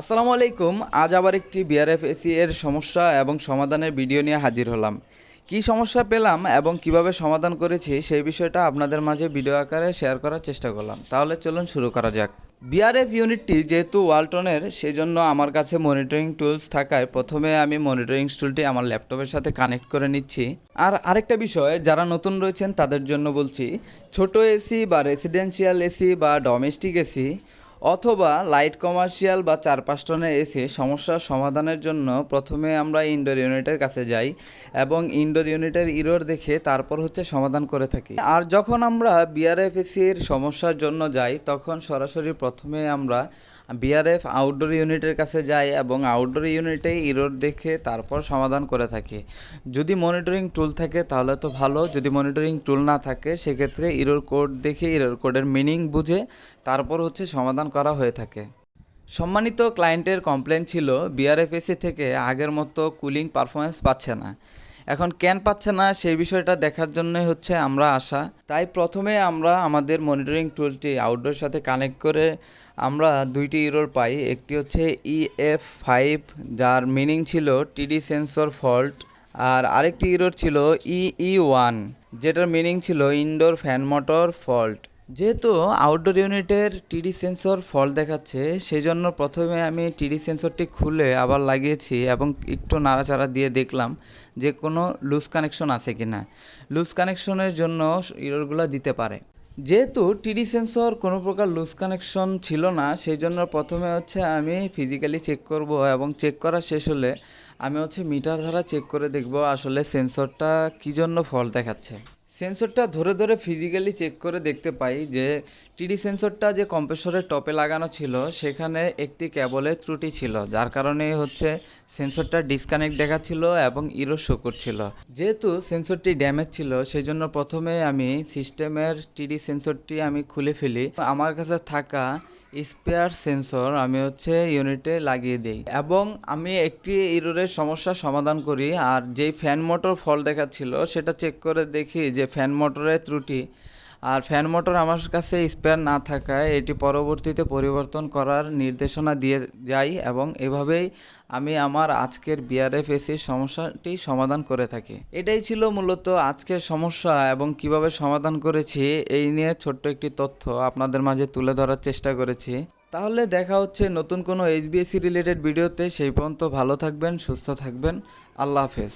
আসসালামু আলাইকুম, আজ আবার একটি বিআরএফ এসি এর সমস্যা এবং সমাধানের ভিডিও নিয়ে হাজির হলাম। কি সমস্যা পেলাম এবং কীভাবে সমাধান করেছি সেই বিষয়টা আপনাদের মাঝে ভিডিও আকারে শেয়ার করার চেষ্টা করলাম। তাহলে চলুন শুরু করা যাক। বিআরএফ ইউনিটটি যেহেতু ওয়ালটনের সেই জন্য আমার কাছে মনিটরিং টুলস থাকায় প্রথমে আমি মনিটরিং টুলটি আমার ল্যাপটপের সাথে কানেক্ট করে নিচ্ছি। আর আরেকটা বিষয়, যারা নতুন রয়েছেন তাদের জন্য বলছি, ছোট এসি বা রেসিডেন্সিয়াল এসি বা ডোমেস্টিক এসি অথবা লাইট কমার্শিয়াল বা চার পাঁচ টনের এসি সমস্যার সমাধানের জন্য প্রথমে আমরা ইনডোর ইউনিটের কাছে যাই এবং ইনডোর ইউনিটের ইরোর দেখে তারপর হচ্ছে সমাধান করে থাকি। আর যখন আমরা বিআরএফ এসির সমস্যার জন্য যাই, তখন সরাসরি প্রথমে আমরা বিআরএফ আউটডোর ইউনিটের কাছে যাই এবং আউটডোর ইউনিটে ইরোর দেখে তারপর সমাধান করে থাকি। যদি মনিটরিং টুল থাকে তাহলে তো ভালো, যদি মনিটরিং টুল না থাকে, সেক্ষেত্রে ইরোর কোড দেখে ইরোর কোডের মিনিং বুঝে তারপর হচ্ছে সমাধান করা হয়ে থাকে। সম্মানিত ক্লায়েন্টের কমপ্লেন ছিল বিআরএফএসি থেকে আগের মতো কুলিং পারফরমেন্স পাচ্ছে না। এখন কেন পাচ্ছে না সেই বিষয়টা দেখার জন্যই হচ্ছে আমরা আসা তাই প্রথমে আমরা আমাদের মনিটরিং টুলটি আউটডোর সাথে কানেক্ট করে আমরা দুইটি ইরোর পাই। একটি হচ্ছে ইএফ ফাইভ যার মিনিং ছিল টিডি সেন্সর ফল্ট আর আরেকটি ইরোর ছিল ইই ওয়ান যেটার মিনিং ছিল ইনডোর ফ্যান মোটর ফল্ট যেহেতু আউটডোর ইউনিটের টিডি সেন্সর ফল্ট দেখাচ্ছে সেই জন্য প্রথমে আমি টিডি সেন্সরটি খুলে আবার লাগিয়েছি এবং একটু নাড়াচাড়া দিয়ে দেখলাম যে কোনো লুজ কানেকশন আছে কি না লুজ কানেকশনের জন্য ইরোরগুলো দিতে পারে। যেহেতু টিডি সেন্সর কোনো প্রকার লুজ কানেকশন ছিল না সেই জন্য প্রথমে হচ্ছে আমি ফিজিক্যালি চেক করব এবং চেক করা শেষ হলে আমি হচ্ছে মিটার দ্বারা চেক করে দেখব আসলে সেন্সরটা কী জন্য ফল দেখাচ্ছে। সেন্সরটা ধরে ধরে ফিজিক্যালি চেক করে দেখতে পাই যে টিডি সেন্সরটা যে কম্প্রেসরের টপে লাগানো ছিল, সেখানে একটি কেবলের ত্রুটি ছিল, যার কারণে হচ্ছে সেন্সরটা ডিসকানেক্ট দেখাচ্ছিল এবং ইরো শো করছিল। যেহেতু সেন্সরটি ড্যামেজ ছিল সেই জন্য প্রথমে আমি সিস্টেমের টিডি সেন্সরটি আমি খুলে ফেলি। আমার কাছে থাকা স্পেয়ার সেন্সর আমি হচ্ছে ইউনিটে লাগিয়ে দিই এবং আমি একটি ইরোরের সমস্যার সমাধান করি। আর যেই ফ্যান মোটর ফল দেখাচ্ছিল, সেটা চেক করে দেখি যে ফ্যান মোটরের ত্রুটি। আর ফ্যান মোটর আমার কাছে স্পেয়ার না থাকায় এটি পরবর্তীতে পরিবর্তন করার নির্দেশনা দিয়ে যাই এবং এভাবেই আমি আমার আজকের বিআরএফ এসির সমস্যাটি সমাধান করে থাকি। এটাই ছিল মূলত আজকের সমস্যা এবং কীভাবে সমাধান করেছি এই নিয়ে ছোট্ট একটি তথ্য আপনাদের মাঝে তুলে ধরার চেষ্টা করেছি। তাহলে দেখা হচ্ছে নতুন কোনো এইচবিএসসি রিলেটেড ভিডিওতে সেই পর্যন্ত ভালো থাকবেন, সুস্থ থাকবেন। আল্লাহ হাফেজ।